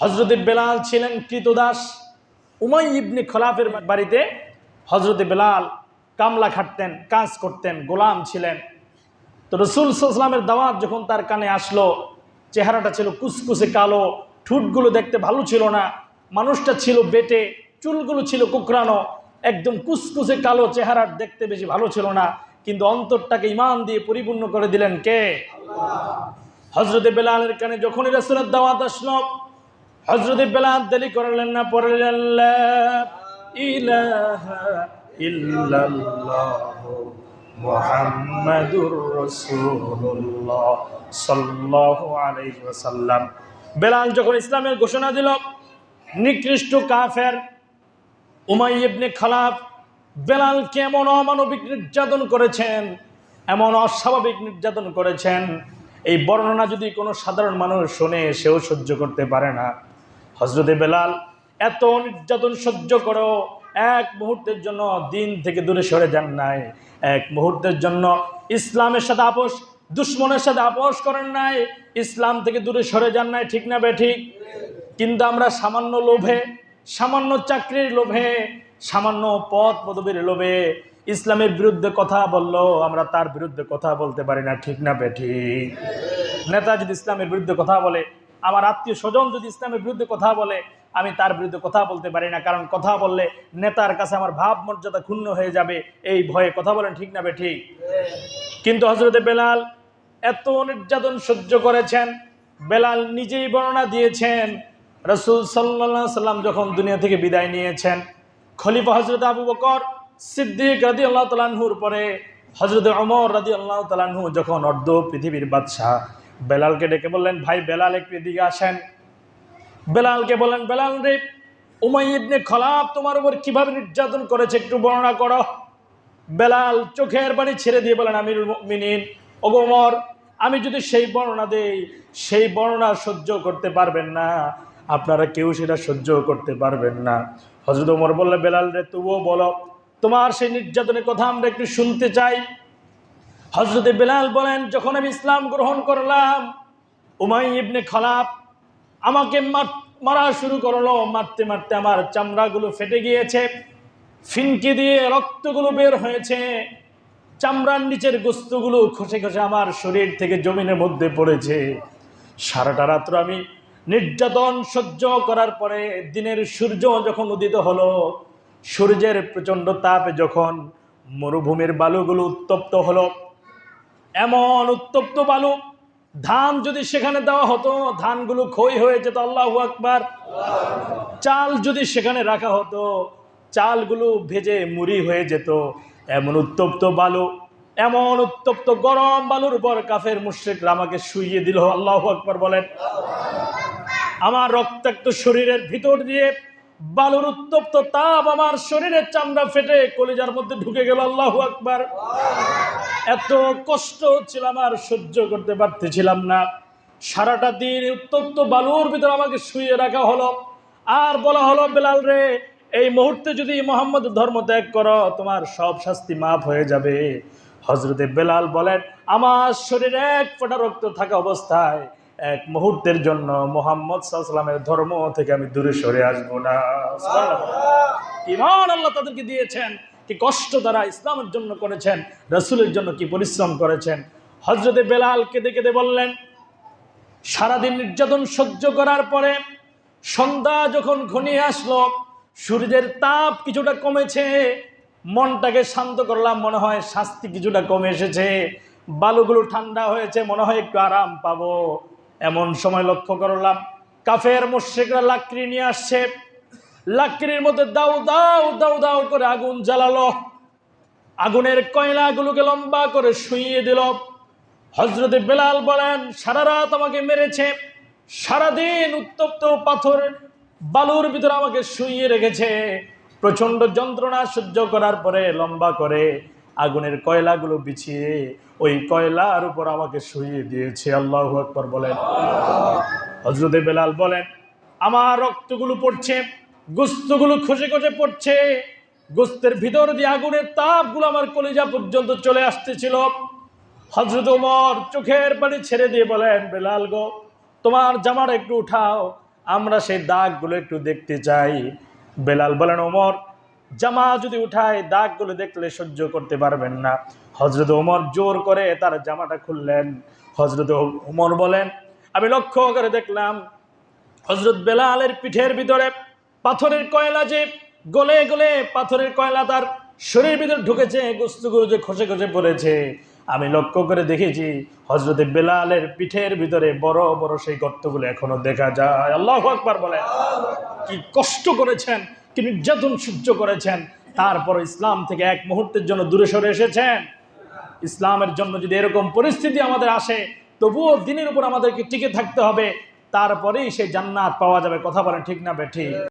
হজরতে বেলাল ছিলেন কৃতদাস। উমাই ইবনে খলাফের বাড়িতে হজরতে বেলাল কামলা খাটতেন, কাজ করতেন, গোলাম ছিলেন। তো রসুল সাল্লামের দাওয়াত যখন তার কানে আসলো, চেহারাটা ছিল কুসকুসে কালো, ঠুটগুলো দেখতে ভালো ছিল না, মানুষটা ছিল বেটে, চুলগুলো ছিল কুকরানো একদম কুসকুসে কালো চেহারা দেখতে বেশি ভালো ছিল না, কিন্তু অন্তরটাকে ইমান দিয়ে পরিপূর্ণ করে দিলেন কে? হজরতে বেলালের কানে যখনই রসুলের দাওয়াত আসলো হজরতে বেলাল দেরি করলেন না, পড়লেন বেলাল যখন ইসলামের ঘোষণা দিল, নিকৃষ্ট কাফের উমাই ইবনে খালাফ বেলাল কেমন অমানবিক নির্যাতন করেছেন, এমন অস্বাভাবিক নির্যাতন করেছেন, এই বর্ণনা যদি কোনো সাধারণ মানুষ শোনে সেও সহ্য করতে পারে না। হজরতে বেলাল, এত নির্যাতন সহ্য করো, এক মুহূর্তের জন্য দিন থেকে দূরে সরে যান নাই। এক মুহূর্তের জন্য ইসলামের সাথে আপোষ, দুশ্মনের সাথে আপোষ করেন নাই। ইসলাম থেকে দূরে সরে যান নাই, ঠিক না বে ঠিক? কিন্তু আমরা সামান্য লোভে, সামান্য চাকরির লোভে, সামান্য পদ পদবীর লোভে ইসলামের বিরুদ্ধে কথা বলল আমরা তার বিরুদ্ধে কথা বলতে পারি না, ঠিক না বেঠি নেতা যদি ইসলামের বিরুদ্ধে কথা বলে আমার আত্মীয় স্বজন যদি ইসলামের বিরুদ্ধে কথা বলে, আমি তার বিরুদ্ধে কথা বলতে পারি না। কারণ কথা বললে নেতার কাছে আমার ভাব মর্যাদা ক্ষুণ্ণ হয়ে যাবে। এই ভয়ে কথা বলেন ঠিক না বেঠি কিন্তু হজরতে বেলাল এত নির্যাতন সহ্য করেছেন। বেলাল নিজেই বর্ণনা দিয়েছেন, রসুল সাল্লা সাল্লাম যখন দুনিয়া থেকে বিদায় নিয়েছেন, খলিফা হজরত আবু বকর সিদ্দিক রাদি আল্লাহ তালাহুর পরে হজরত অমর রাদি আল্লাহ তালাহু যখন অর্ধ পৃথিবীর বাদশাহ বেলালকে ডেকে বললেন, ভাই, বেলাল একটু এদিকে আসেন। বেলালকে বলেন বেলাল রে, উমাই ইবনে খলাপ তোমার উপর কীভাবে নির্যাতন করেছে একটু বর্ণনা করো। বেলাল চোখের বাড়ি ছেড়ে দিয়ে বলেন আমিরুল মিনিন ওগোমর আমি যদি সেই বর্ণনা দেই, সেই বর্ণনা সহ্য করতে পারবেন না। আপনারা কেউ সেটা সহ্য করতে পারবেন না। হজরত ওমর বললে বেলাল রে, তবুও বলো, তোমার সেই নির্যাতনের কথা আমরা একটু শুনতে চাই। হজরতে বেলাল বলেন, যখন আমি ইসলাম গ্রহণ করলাম, উমাই ইবনে খালাপ আমাকে মার- শুরু করল। মারতে মারতে আমার চামড়াগুলো ফেটে গিয়েছে, ফিনকি দিয়ে রক্তগুলো বের হয়েছে। চামড়ার নিচের গোস্তগুলো খসে খসে আমার শরীর থেকে জমিনের মধ্যে পড়েছে। সারাটা রাত্র আমি নির্যাতন সহ্য করার পরে দিনের সূর্য যখন উদিত হলো, সূর্যের প্রচণ্ড তাপে যখন মরুভূমির বালুগুলো উত্তপ্ত হলো এমন উত্তপ্ত বালু, ধান যদি সেখানে দেওয়া হতো, ধানগুলো ক্ষয় হয়ে যেত, আল্লাহ আকবার। চাল যদি সেখানে রাখা হতো, চালগুলো ভেজে মুড়ি হয়ে যেত। এমন উত্তপ্ত বালু, এমন উত্তপ্ত গরম বালুর উপর কাফের মুশ্রিকরা আমাকে শুইয়ে দিল, আল্লাহ আকবার বলেন। আমার রক্তাক্ত শরীরের ভিতর দিয়ে বালুর উত্তপ্ত তাপ আমার শরীরের চামড়া ফেটে কলিজার মধ্যে ঢুকে গেল, আল্লাহ আকবার। এত কষ্ট হচ্ছিল আমার সহ্য করতে পারতেছিলাম না। সারাটা দিন উত্তপ্ত বালুর ভিতরে আমাকে শুয়ে রাখা হলো। আর বলা হলো, বেলাল রে, এই মুহূর্তে যদি মোহাম্মদ ধর্ম ত্যাগ করো, তোমার সব শাস্তি মাফ হয়ে যাবে। হজরতে বেলাল বলেন, আমার শরীরে এক ফোঁটা রক্ত থাকা অবস্থায় এক মুহূর্তের জন্য মোহাম্মদ সাল্লামের ধর্ম থেকে আমি দূরে সরে আসব না। ইমান আল্লাহ তাদেরকে দিয়েছেন। কি কষ্ট তারা ইসলামের জন্য করেছেন, রসুলের জন্য কি পরিশ্রম করেছেন? হজরতে বেলাল কেঁদে কেঁদে বললেন, সারাদিন নির্যাতন সহ্য করার পরে সন্ধ্যা যখন ঘনিয়ে আসলো, সূর্যের তাপ কিছুটা কমেছে, মনটাকে শান্ত করলাম, মনে হয় শাস্তি কিছুটা কমে এসেছে, বালুগুলো ঠান্ডা হয়েছে, মনে হয় একটু আরাম পাবো। এমন সময় লক্ষ্য করলাম, কাফের মুশ্রিকরা লাকড়ি নিয়ে আসছে লাকড়ির মধ্যে দাউ দাউ দাউ দাউ করে আগুন জ্বালালো। আগুনের কয়লাগুলোকে লম্বা করে শুইয়ে দিল। হজরতে বেলাল বলেন, সারা রাত আমাকে মেরেছে। সারাদিন উত্তপ্ত পাথর বালুর ভিতরে আমাকে শুইয়ে রেখেছে। প্রচণ্ড যন্ত্রণা সহ্য করার পরে লম্বা করে আগুনের কয়লাগুলো বিছিয়ে ওই কয়লার উপর আমাকে শুইয়ে দিয়েছে। আল্লাহ আকবর বলেন। হজরতে বেলাল বলেন, আমার রক্তগুলো পড়ছে। গোস্তগুলো খসে খসে পড়ছে। গোস্তের ভিতর দিয়ে আগুনের তাপগুলো আমার কলিজা পর্যন্ত চলে আসতেছিল। হজরত উমর চোখের পানি ছেড়ে দিয়ে বলেন, বেলাল গো, তোমার জামাটা একটু উঠাও, আমরা সেই দাগগুলো একটু দেখতে চাই। বেলাল বলেন, ওমর, জামা যদি উঠায় দাগগুলো দেখলে সহ্য করতে পারবেন না। হজরত ওমর জোর করে তার জামাটা খুললেন। হজরত ওমর বলেন, আমি লক্ষ্য করে দেখলাম হজরত বেলালের পিঠের ভিতরে পাথরের কয়লা যে গলে গলে পাথরের কয়লা তার শরীরের ভিতরে ঢুকেছে গুস্তুগুলো যে খসে খসে পড়েছে। আমি লক্ষ্য করে দেখেছি হজরত বেলালের পিঠের ভিতরে বড় বড় সেই গর্তগুলো এখনও দেখা যায়। আল্লাহ আকবার বলে কি কষ্ট করেছেন, কি নির্যাতন সহ্য করেছেন। তারপর ইসলাম থেকে এক মুহূর্তের জন্য দূরে সরে এসেছেন। ইসলামের জন্য যদি এরকম পরিস্থিতি আমাদের আসে, তবুও দিনের উপর আমাদেরকে টিকে থাকতে হবে। তারপরেই সেই জান্নাত পাওয়া যাবে, কথা বলেন ঠিক না বে ঠিক?